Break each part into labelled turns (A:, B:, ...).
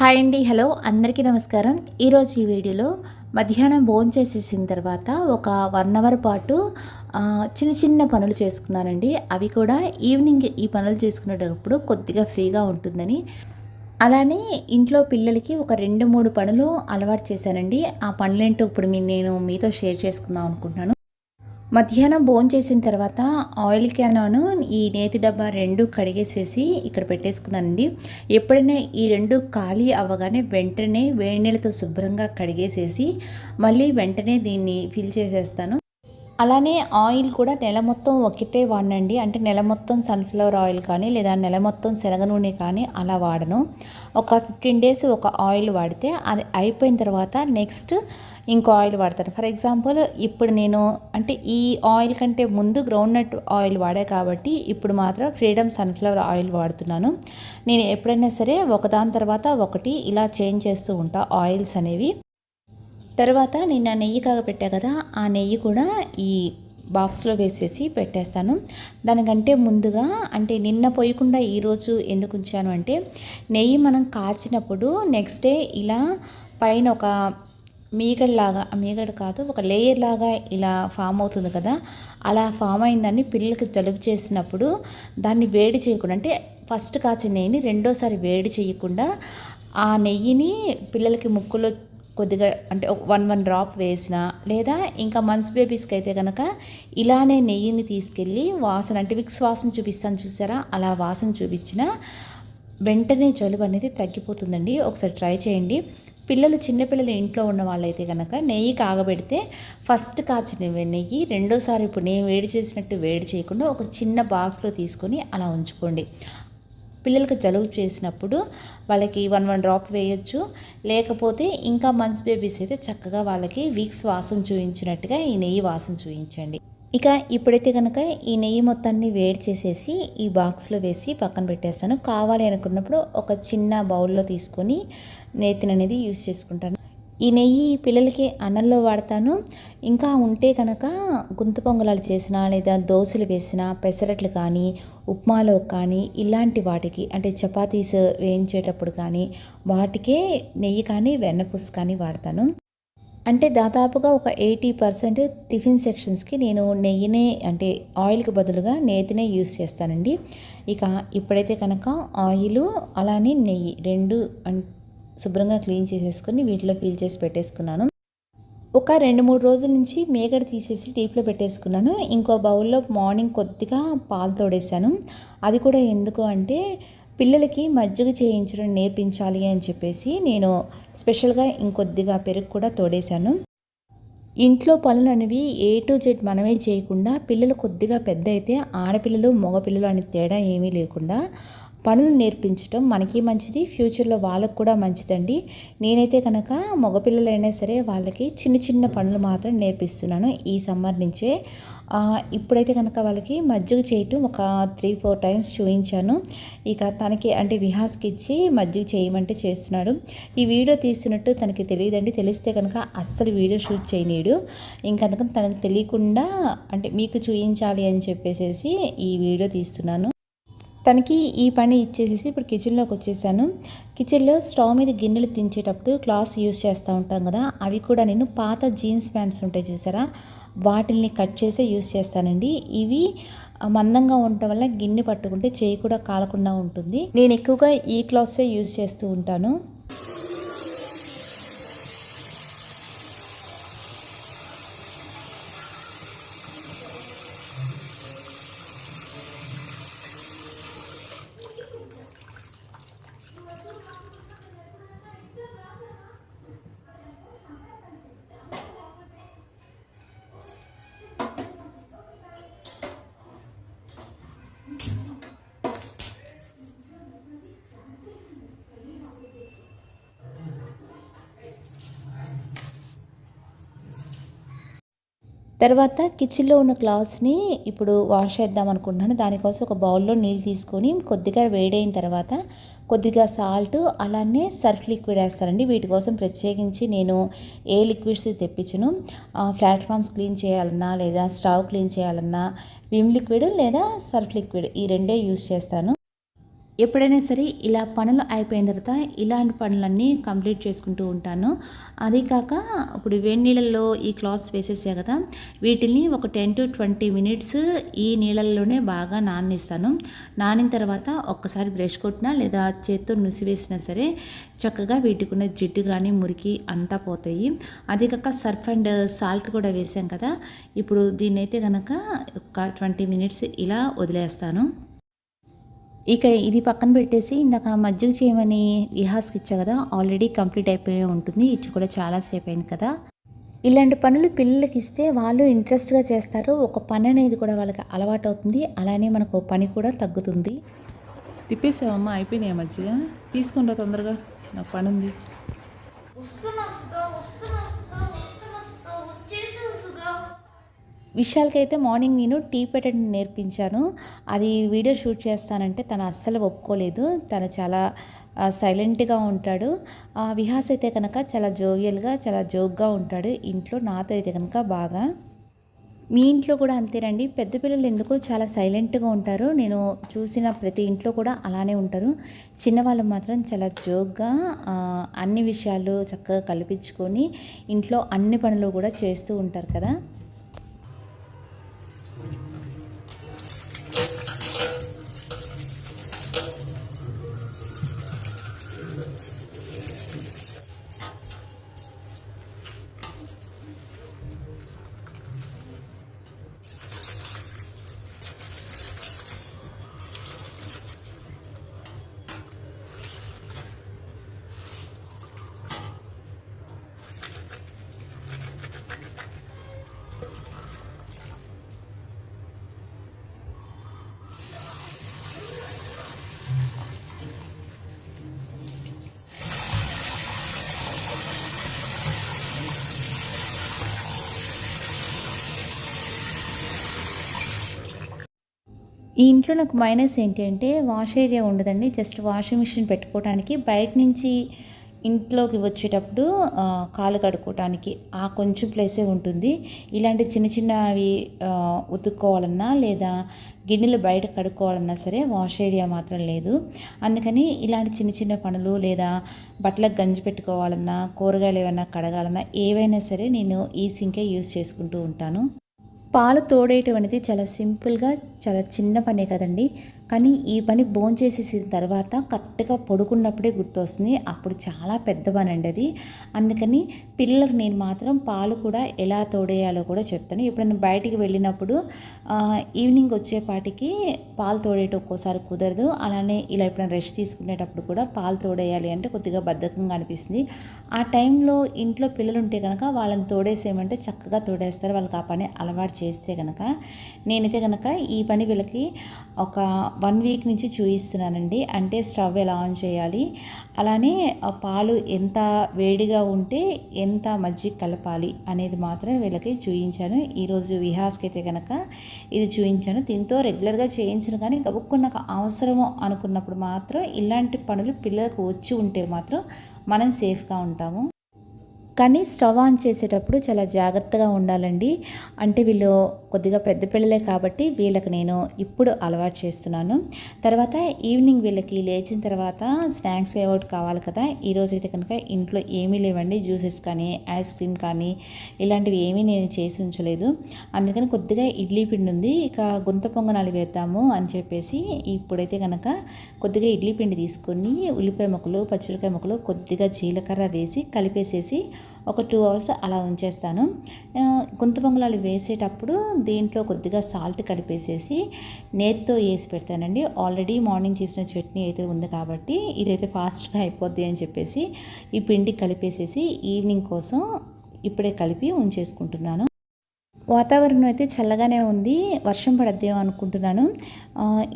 A: Hi అండి hello అందరికీ నమస్కారం. ఈరోజు ఈ వీడియోలో మధ్యాహ్నం భోజనం చేసేసిన తర్వాత ఒక వన్ అవర్ పాటు చిన్న చిన్న పనులు చేసుకున్నానండి. అవి కూడా ఈవినింగ్ ఈ పనులు చేసుకునేటప్పుడు కొద్దిగా ఫ్రీగా ఉంటుందని. అలానే ఇంట్లో పిల్లలకి ఒక రెండు మూడు పనులు అలవాటు చేశానండి. ఆ పనులేంటో ఇప్పుడు మీ- నేను మీతో షేర్ చేసుకుందాం అనుకుంటున్నాను. మధ్యాహ్నం భోజనం చేసిన తర్వాత ఆయిల్ క్యానాను ఈ నేతి డబ్బా రెండు కడిగేసేసి ఇక్కడ పెట్టేసుకున్నానండి. ఎప్పుడైనా ఈ రెండు ఖాళీ అవ్వగానే వెంటనే వేడి నీళ్ళతో శుభ్రంగా కడిగేసేసి మళ్ళీ వెంటనే దీన్ని ఫిల్ చేసేస్తాను. అలానే ఆయిల్ కూడా నెల మొత్తం ఒకటే వాడనండి. అంటే నెల మొత్తం సన్ఫ్లవర్ ఆయిల్ కానీ లేదా నెల మొత్తం శనగ నూనె కానీ అలా వాడను. ఒక ఫిఫ్టీన్ డేస్ ఒక ఆయిల్ వాడితే అది అయిపోయిన తర్వాత నెక్స్ట్ ఇంకో ఆయిల్ వాడతాను. ఫర్ ఎగ్జాంపుల్ ఇప్పుడు నేను అంటే ఈ ఆయిల్ కంటే ముందు గ్రౌండ్ నట్ ఆయిల్ వాడా కాబట్టి ఇప్పుడు మాత్రం ఫ్రీడమ్ సన్ఫ్లవర్ ఆయిల్ వాడుతున్నాను. నేను ఎప్పుడైనా సరే ఒకదాని తర్వాత ఒకటి ఇలా చేంజ్ చేస్తూ ఉంటా ఆయిల్స్ అనేవి. తర్వాత నేను ఆ నెయ్యి కాగపెట్టా కదా ఆ నెయ్యి కూడా ఈ బాక్స్లో వేసేసి పెట్టేస్తాను. దానికంటే ముందుగా అంటే నిన్న పోయకుండా ఈరోజు ఎందుకు ఉంచాను అంటే నెయ్యి మనం కాచినప్పుడు నెక్స్ట్ డే ఇలా పైన ఒక మీగడలాగా మీగడ కాదు ఒక లేయర్ లాగా ఇలా ఫామ్ అవుతుంది కదా? అలా ఫామ్ అయిందని పిల్లలకి జలుబు చేసినప్పుడు దాన్ని వేడి చేయకుండా అంటే ఫస్ట్ కాచిన నెయ్యిని రెండోసారి వేడి చేయకుండా ఆ నెయ్యిని పిల్లలకి ముక్కులో కొద్దిగా అంటే వన్ వన్ డ్రాప్ వేసిన లేదా ఇంకా మన్స్ బేబీస్కి అయితే కనుక ఇలానే నెయ్యిని తీసుకెళ్ళి వాసన అంటే విక్స్ వాసన చూపిస్తాను చూసారా? అలా వాసన చూపించిన వెంటనే జలుబు అనేది తగ్గిపోతుందండి. ఒకసారి ట్రై చేయండి. పిల్లలు చిన్నపిల్లలు ఇంట్లో ఉన్న వాళ్ళైతే కనుక నెయ్యి కాగబెడితే ఫస్ట్ కాచిన నెయ్యి రెండోసారి ఇప్పుడు నేను వేడి చేసినట్టు వేడి చేయకుండా ఒక చిన్న బాక్స్లో తీసుకొని అలా ఉంచుకోండి. పిల్లలకు జలుబు చేసినప్పుడు వాళ్ళకి వన్ వన్ డ్రాప్ వేయచ్చు. లేకపోతే ఇంకా మంత్స్ బేబీస్ అయితే చక్కగా వాళ్ళకి వీక్స్ వాసన చూపించినట్టుగా ఈ నెయ్యి వాసన చూపించండి ఇక ఇప్పుడైతే కనుక ఈ నెయ్యి మొత్తాన్ని వేడి చేసేసి ఈ బాక్స్లో వేసి పక్కన పెట్టేస్తాను. కావాలి అనుకున్నప్పుడు ఒక చిన్న బౌల్లో తీసుకొని నేతిని అనేది యూస్ చేసుకుంటాను. ఈ నెయ్యి పిల్లలకి అన్నంలో వాడతాను. ఇంకా ఉంటే కనుక గుంతు పొంగలాలు చేసిన లేదా దోశలు వేసినా పెసరట్లు కానీ ఉప్మాలో కానీ ఇలాంటి వాటికి అంటే చపాతీస్ వేయించేటప్పుడు కానీ వాటికే నెయ్యి కానీ వెన్నపూస కానీ వాడతాను. అంటే దాదాపుగా ఒక ఎయిటీ పర్సెంట్ టిఫిన్ సెక్షన్స్కి నేను నెయ్యినే అంటే ఆయిల్కి బదులుగా నేతినే యూస్ చేస్తానండి. ఇక ఇప్పుడైతే కనుక ఆయిల్ అలానే నెయ్యి రెండు అన్- శుభ్రంగా క్లీన్ చేసేసుకొని వీటిలో ఫీల్ చేసి పెట్టేసుకున్నాను. ఒక రెండు మూడు రోజుల నుంచి మేగడ తీసేసి టీప్లో పెట్టేసుకున్నాను. ఇంకో బౌల్లో మార్నింగ్ కొద్దిగా పాలు తోడేశాను. అది కూడా ఎందుకు అంటే పిల్లలకి మజ్జిగ చేయించడం నేర్పించాలి అని చెప్పేసి నేను స్పెషల్గా ఇంకొద్దిగా పెరుగు కూడా తోడేశాను. ఇంట్లో పనులు అనేవి ఏ టు జెడ్ మనమే చేయకుండా పిల్లలు కొద్దిగా పెద్ద అయితే ఆడపిల్లలు మగపిల్లలు అనే తేడా ఏమీ లేకుండా పనులు నేర్పించడం మనకి మంచిది ఫ్యూచర్లో వాళ్ళకు కూడా మంచిదండి. నేనైతే కనుక మగపిల్లలైనా సరే వాళ్ళకి చిన్న చిన్న పనులు మాత్రం నేర్పిస్తున్నాను ఈ సమ్మర్ నుంచే. ఇప్పుడైతే కనుక వాళ్ళకి మజ్జిగ చేయటం ఒక త్రీ ఫోర్ టైమ్స్ చూపించాను ఇక తనకి అంటే విహాస్కి ఇచ్చి మజ్జిగ చేయమంటే చేస్తున్నాడు. ఈ వీడియో తీస్తున్నట్టు తనకి తెలియదండి. తెలిస్తే కనుక అస్సలు వీడియో షూట్ చేయనీడు ఇంకా తనకు తెలియకుండా అంటే మీకు చూపించాలి అని చెప్పేసేసి ఈ వీడియో తీస్తున్నాను. తనకి ఈ పని ఇచ్చేసేసి ఇప్పుడు కిచెన్లోకి వచ్చేసాను. కిచెన్లో స్టవ్ మీద గిన్నెలు తించేటప్పుడు క్లాత్స్ యూస్ చేస్తూ ఉంటాం కదా అవి కూడా నేను పాత జీన్స్ ప్యాంట్స్ ఉంటాయి చూసారా? వాటిల్ని కట్ చేసే యూస్ చేస్తానండి. ఇవి మందంగా ఉండటం వల్ల గిన్నె పట్టుకుంటే చేయి కూడా కాలకుండా ఉంటుంది. నేను ఎక్కువగా ఈ క్లాత్సే యూస్ చేస్తూ ఉంటాను. తర్వాత కిచెన్లో ఉన్న క్లాత్స్ని ఇప్పుడు వాష్ చేద్దాం అనుకుంటున్నాను. దానికోసం ఒక బౌల్లో నీళ్ళు తీసుకొని కొద్దిగా వేడైన తర్వాత కొద్దిగా సాల్ట్ అలానే సర్ఫ్ లిక్విడ్ వేస్తారండి. వీటి కోసం ప్రత్యేకించి నేను ఏ లిక్విడ్స్ తెప్పించను. ఆ, ప్లాట్ఫామ్స్ క్లీన్ చేయాలన్నా లేదా స్టవ్ క్లీన్ చేయాలన్నా విమ్ లిక్విడ్ లేదా సర్ఫ్ లిక్విడ్ ఈ రెండే యూస్ చేస్తాను. ఎప్పుడైనా సరే ఇలా పనులు అయిపోయిన తర్వాత ఇలాంటి పనులన్నీ కంప్లీట్ చేసుకుంటూ ఉంటాను. అదే కాక ఇప్పుడు వేడి నీళ్ళల్లో ఈ క్లాత్స్ వేసేసా కదా వీటిని ఒక టెన్ టు ట్వంటీ మినిట్స్ ఈ నీళ్ళల్లోనే బాగా నాననిస్తాను నానిన తర్వాత ఒక్కసారి బ్రష్ కొట్టినా లేదా చేత్తో నుసివేసినా సరే చక్కగా వీటికి ఉన్న జిడ్డు కానీ మురికి అంతా పోతాయి. అదే కాక సర్ఫ్ అండ్ సాల్ట్ కూడా వేసాం కదా ఇప్పుడు దీన్నైతే కనుక ఒక ట్వంటీ మినిట్స్ ఇలా వదిలేస్తాను. ఇక ఇది పక్కన పెట్టేసి ఇందాక మజ్జిగ చేయమని విహాస్కి ఇచ్చా కదా ఆల్రెడీ కంప్లీట్ అయిపోయి ఉంటుంది. ఇచ్చి కూడా చాలాసేపు అయింది కదా. ఇలాంటి పనులు పిల్లలకి ఇస్తే వాళ్ళు ఇంట్రెస్ట్గా చేస్తారు. ఒక పని అనేది కూడా వాళ్ళకి అలవాటు అవుతుంది. అలానే మనకు పని కూడా తగ్గుతుంది.
B: తిప్పేసావమ్మా అయిపోయినాయి మధ్యగా తీసుకుంటా తొందరగా. నాకు పని ఉంది
C: వస్తున్నా వస్తున్నా.
A: విశాల్కైతే మార్నింగ్ నేను టీ పెట్టడం నేర్పించాను. అది వీడియో షూట్ చేస్తానంటే తను అస్సలు ఒప్పుకోలేదు. తను చాలా సైలెంట్గా ఉంటాడు. విహాస్ అయితే కనుక చాలా జోవియల్గా చాలా జోక్గా ఉంటాడు. ఇంట్లో నాతో అయితే కనుక బాగా. మీ ఇంట్లో కూడా అంతేనండి. పెద్ద పిల్లలు ఎందుకో చాలా సైలెంట్గా ఉంటారు. నేను చూసిన ప్రతి ఇంట్లో కూడా అలానే ఉంటారు. చిన్నవాళ్ళు మాత్రం చాలా జోక్గా అన్ని విషయాలు చక్కగా కల్పించుకొని ఇంట్లో అన్ని పనులు కూడా చేస్తూ ఉంటారు కదా. ఈ ఇంట్లో నాకు మైనస్ ఏంటి అంటే వాష్ ఏరియా ఉండదండి. జస్ట్ వాషింగ్ మిషన్ పెట్టుకోవడానికి బయట నుంచి ఇంట్లోకి వచ్చేటప్పుడు కాలు కడుక్కోవడానికి ఆ కొంచెం ప్లేసే ఉంటుంది. ఇలాంటి చిన్న చిన్నవి ఉతుక్కోవాలన్నా లేదా గిన్నెలు బయట కడుక్కోవాలన్నా సరే వాష్ ఏరియా మాత్రం లేదు. అందుకని ఇలాంటి చిన్న చిన్న పనులు లేదా బట్టలకు గంజి పెట్టుకోవాలన్నా కూరగాయలు ఏమైనా కడగాలన్నా ఏవైనా సరే నేను ఈ సింకే యూస్ చేసుకుంటూ ఉంటాను. పాలు తోడేయటం అనేది చాలా సింపుల్గా చాలా చిన్న పనే కదండి. కానీ ఈ పని బోన్ చేసేసిన తర్వాత కరెక్ట్గా పడుకున్నప్పుడే గుర్తొస్తుంది. అప్పుడు చాలా పెద్ద పని అండి అది. అందుకని పిల్లలకు నేను మాత్రం పాలు కూడా ఎలా తోడేయాలో కూడా చెప్తాను. ఎప్పుడైనా బయటికి వెళ్ళినప్పుడు ఈవినింగ్ వచ్చేపాటికి పాలు తోడేయటం ఒక్కోసారి కుదరదు. అలానే ఇలా ఎప్పుడైనా రెస్ట్ తీసుకునేటప్పుడు కూడా పాలు తోడేయాలి అంటే కొద్దిగా బద్ధకంగా అనిపిస్తుంది. ఆ టైంలో ఇంట్లో పిల్లలు ఉంటే కనుక వాళ్ళని తోడేసేయమంటే చక్కగా తోడేస్తారు. వాళ్ళకి ఆ పని అలవాటు చేస్తే కనుక నేనైతే కనుక ఈ పని వీళ్ళకి ఒక వన్ వీక్ నుంచి చూపిస్తున్నానండి అంటే స్టవ్ ఎలా ఆన్ చేయాలి అలానే పాలు ఎంత వేడిగా ఉంటే ఎంత మజ్జిగ కలపాలి అనేది మాత్రం వీళ్ళకి చూపించాను ఈరోజు విహాస్కి అయితే కనుక ఇది చూపించాను దీంతో రెగ్యులర్గా చేయించను కానీ గబుక్కున్న నాకు అవసరము అనుకున్నప్పుడు మాత్రం ఇలాంటి పనులు పిల్లలకు వచ్చి ఉంటే మాత్రం మనం సేఫ్గా ఉంటాము. కానీ స్టవ్ ఆన్ చేసేటప్పుడు చాలా జాగ్రత్తగా ఉండాలండి. అంటే వీళ్ళు కొద్దిగా పెద్ద పిల్లలే కాబట్టి వీళ్ళకి నేను ఇప్పుడు అలవాటు చేస్తున్నాను. తర్వాత ఈవినింగ్ వీళ్ళకి లేచిన తర్వాత స్నాక్స్ ఏవోటి కావాలి కదా ఈరోజు అయితే కనుక ఇంట్లో ఏమీ లేవండి. జ్యూసెస్ కానీ ఐస్ క్రీమ్ కానీ ఇలాంటివి ఏమీ నేను చేసి ఉంచలేదు. అందుకని కొద్దిగా ఇడ్లీ పిండి ఉంది. ఇక గుంత పొంగనాలు వేద్దాము అని చెప్పేసి ఇప్పుడైతే కనుక కొద్దిగా ఇడ్లీ పిండి తీసుకొని ఉల్లిపాయ ముక్కలు పచ్చిమిరకాయ ముక్కలు కొద్దిగా జీలకర్ర వేసి కలిపేసేసి ఒక టూ అవర్స్ అలా ఉంచేస్తాను. గుంత పొంగలాలు వేసేటప్పుడు దీంట్లో కొద్దిగా సాల్ట్ కలిపేసేసి నేతితో వేసి పెడతానండి. ఆల్రెడీ మార్నింగ్ చేసిన చట్నీ అయితే ఉంది కాబట్టి ఇదైతే ఫాస్ట్గా అయిపోద్ది అని చెప్పేసి ఈ పిండి కలిపేసేసి ఈవినింగ్ కోసం ఇప్పుడే కలిపి ఉంచేసుకుంటున్నాను. వాతావరణం అయితే చల్లగానే ఉంది వర్షం పడద్దేమో అనుకుంటున్నాను.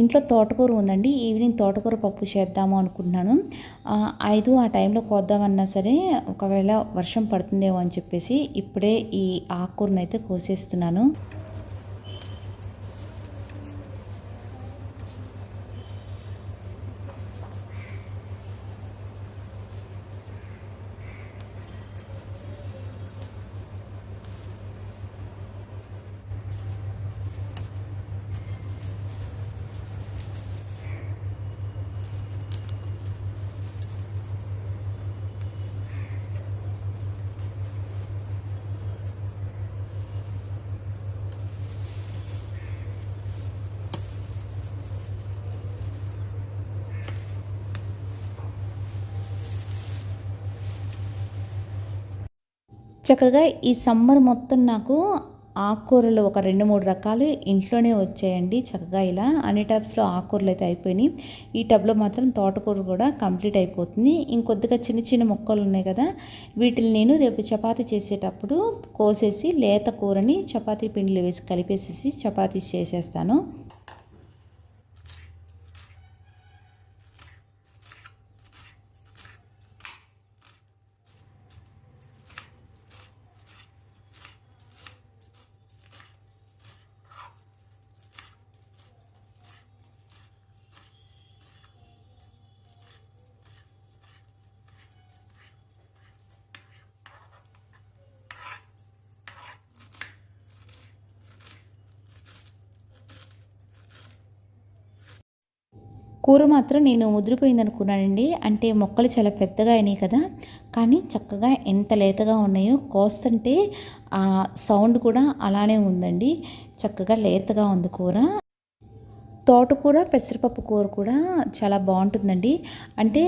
A: ఇంట్లో తోటకూర ఉందండి ఈవినింగ్ తోటకూర పప్పు చేద్దాము అనుకుంటున్నాను. ఐదు ఆ టైంలో కోద్దామన్నా సరే ఒకవేళ వర్షం పడుతుందేమో అని చెప్పేసి ఇప్పుడే ఈ ఆకుకూరను అయితే కోసేస్తున్నాను. చక్కగా ఈ సమ్మర్ మొత్తం నాకు ఆకుకూరలు ఒక రెండు మూడు రకాలు ఇంట్లోనే వచ్చాయండి చక్కగా ఇలా. అన్ని టబ్స్లో ఆకుకూరలు అయితే అయిపోయినాయి. ఈ టబ్లో మాత్రం తోటకూర కూడా కంప్లీట్ అయిపోతుంది. ఇంకొద్దిగా చిన్న చిన్న మొక్కలు ఉన్నాయి కదా వీటిని నేను రేపు చపాతీ చేసేటప్పుడు కోసేసి లేత కూరని చపాతీ పిండిలో వేసి కలిపేసేసి చపాతీ చేసేస్తాను. కూర మాత్రం నేను ముదిరిపోయింది అనుకున్నానండి అంటే మొక్కలు చాలా పెద్దగా అయినాయి కదా. కానీ చక్కగా ఎంత లేతగా ఉన్నాయో కోస్తుంటే ఆ సౌండ్ కూడా అలానే ఉందండి. చక్కగా లేతగా ఉంది కూర. తోటకూర పెసరపప్పు కూర కూడా చాలా బాగుంటుందండి. అంటే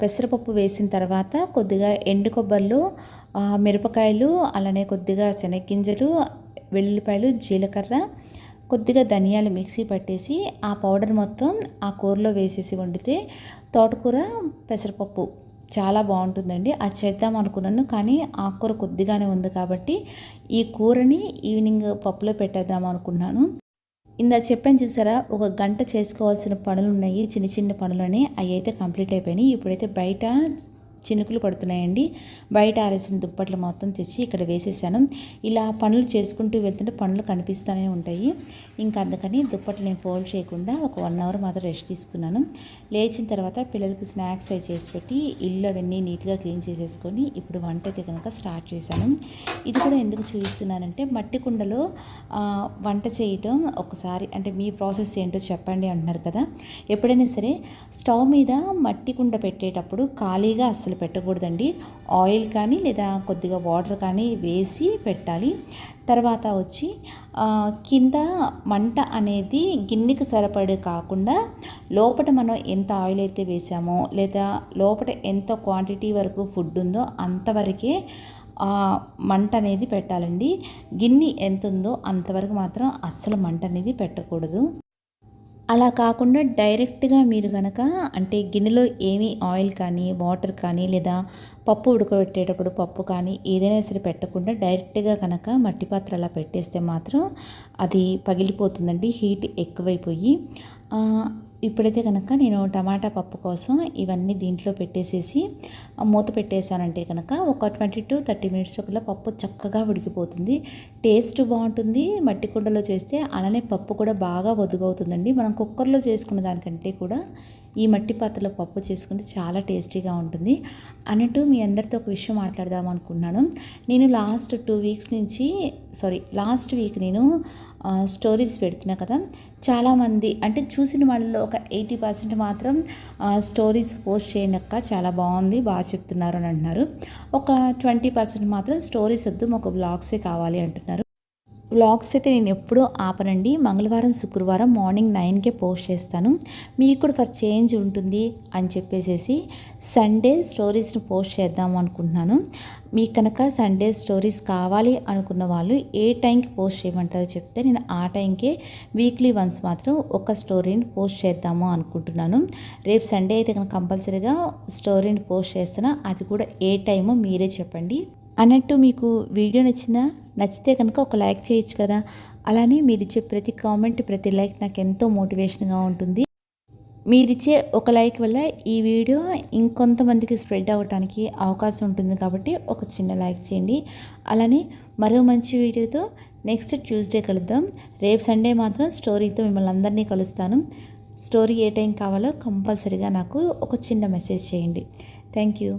A: పెసరపప్పు వేసిన తర్వాత కొద్దిగా ఎండు కొబ్బరిలో మిరపకాయలు అలానే కొద్దిగా శనగ్గింజలు వెల్లుల్లిపాయలు జీలకర్ర కొద్దిగా ధనియాలు మిక్సీ పట్టేసి ఆ పౌడర్ మొత్తం ఆ కూరలో వేసేసి వండితే తోటకూర పెసరపప్పు చాలా బాగుంటుందండి. అది చేద్దాం అనుకున్నాను కానీ ఆకుకూర కొద్దిగానే ఉంది కాబట్టి ఈ కూరని ఈవినింగ్ పప్పులో పెట్టేద్దాం అనుకున్నాను. ఇందా చెప్పాను చూసారా ఒక గంట చేసుకోవాల్సిన పనులు ఉన్నాయి చిన్న చిన్న పనులని అవి అయితే కంప్లీట్ అయిపోయినాయి. ఇప్పుడైతే బయట చినుకులు పడుతున్నాయండి. బయట ఆరేసిన దుప్పట్లు మొత్తం తెచ్చి ఇక్కడ వేసేసాను. ఇలా పనులు చేసుకుంటూ వెళ్తుంటే పనులు కనిపిస్తూనే ఉంటాయి. ఇంకా అందుకని దుప్పట్లు నేను ఫోల్డ్ చేయకుండా ఒక వన్ అవర్ మాత్రం రెస్ట్ తీసుకున్నాను. లేచిన తర్వాత పిల్లలకి స్నాక్స్ అవి చేసి పెట్టి ఇల్లు అవన్నీ నీట్గా క్లీన్ చేసేసుకొని ఇప్పుడు వంట అయితే కనుక స్టార్ట్ చేశాను. ఇది కూడా ఎందుకు చూపిస్తున్నానంటే మట్టి కుండలో వంట చేయటం ఒకసారి అంటే మీ ప్రాసెస్ ఏంటో చెప్పండి అంటున్నారు కదా. ఎప్పుడైనా సరే స్టవ్ మీద మట్టి కుండ పెట్టేటప్పుడు ఖాళీగా అస్సలు పెట్టకూడదండి. ఆయిల్ కానీ లేదా కొద్దిగా వాటర్ కానీ వేసి పెట్టాలి. తర్వాత వచ్చి కింద మంట అనేది గిన్నెకి సరిపడే కాకుండా లోపల మనం ఎంత ఆయిల్ అయితే వేసామో లేదా లోపల ఎంత క్వాంటిటీ వరకు ఫుడ్ ఉందో అంతవరకే మంట అనేది పెట్టాలండి. గిన్నె ఎంత ఉందో అంతవరకు మాత్రం అస్సలు మంట అనేది పెట్టకూడదు. అలా కాకుండా డైరెక్ట్గా మీరు కనుక అంటే గిన్నెలో ఏమీ ఆయిల్ కానీ వాటర్ కానీ లేదా పప్పు ఉడకబెట్టేటప్పుడు పప్పు కానీ ఏదైనా సరే పెట్టకుండా డైరెక్ట్గా కనుక మట్టి పాత్ర అలా పెట్టేస్తే మాత్రం అది పగిలిపోతుందండి హీట్ ఎక్కువైపోయి. ఇప్పుడైతే కనుక నేను టమాటా పప్పు కోసం ఇవన్నీ దీంట్లో పెట్టేసేసి మూత పెట్టేశానంటే కనుక ఒక ట్వంటీ టు థర్టీ మినిట్స్ ఒకలా పప్పు చక్కగా ఉడికిపోతుంది. టేస్ట్ బాగుంటుంది. మట్టి కుండలో చేస్తే అలానే పప్పు కూడా బాగా వదుగవుతుందండి. మనం కుక్కర్లో చేసుకున్న దానికంటే కూడా ఈ మట్టి పాత్రలో పప్పు చేసుకుంటే చాలా టేస్టీగా ఉంటుంది. అన్నట్టు మీ అందరితో ఒక విషయం మాట్లాడదాం అనుకున్నాను నేను లాస్ట్ టూ వీక్స్ నుంచి సారీ లాస్ట్ వీక్ నేను స్టోరీస్ పెడుతున్నా కదా. చాలామంది అంటే చూసిన వాళ్ళలో ఒక ఎయిటీ పర్సెంట్ మాత్రం స్టోరీస్ పోస్ట్ చేయనక్క చాలా బాగుంది బాగా చెప్తున్నారు అని అంటున్నారు. ఒక ట్వంటీ పర్సెంట్ మాత్రం స్టోరీస్ వద్దు మాకు బ్లాగ్సే కావాలి అంటున్నారు. వ్లాగ్స్ అయితే నేను ఎప్పుడూ ఆపనండి. మంగళవారం శుక్రవారం మార్నింగ్ నైన్కే పోస్ట్ చేస్తాను. మీకు కూడా ఫస్ట్ చేంజ్ ఉంటుంది అని చెప్పేసేసి సండే స్టోరీస్ని పోస్ట్ చేద్దాం అనుకుంటున్నాను. మీకు కనుక సండే స్టోరీస్ కావాలి అనుకున్న వాళ్ళు ఏ టైంకి పోస్ట్ చేయమంటారో చెప్తే నేను ఆ టైంకే వీక్లీ వన్స్ మాత్రం ఒక స్టోరీని పోస్ట్ చేద్దాము అనుకుంటున్నాను. రేపు సండే అయితే కనుక కంపల్సరీగా స్టోరీని పోస్ట్ చేస్తున్నా. అది కూడా ఏ టైమో మీరే చెప్పండి. అన్నట్టు మీకు వీడియో నచ్చిందా? నచ్చితే కనుక ఒక లైక్ చేయొచ్చు కదా. అలానే మీరు ఇచ్చే ప్రతి కామెంట్ ప్రతి లైక్ నాకు ఎంతో మోటివేషన్గా ఉంటుంది. మీరిచ్చే ఒక లైక్ వల్ల ఈ వీడియో ఇంకొంతమందికి స్ప్రెడ్ అవ్వడానికి అవకాశం ఉంటుంది కాబట్టి ఒక చిన్న లైక్ చేయండి. అలానే మరో మంచి వీడియోతో నెక్స్ట్ ట్యూస్డే కలుద్దాం. రేపు సండే మాత్రం స్టోరీతో మిమ్మల్ని అందరినీ కలుస్తాను. స్టోరీ ఏ టైం కావాలో కంపల్సరీగా నాకు ఒక చిన్న మెసేజ్ చేయండి. Thank you.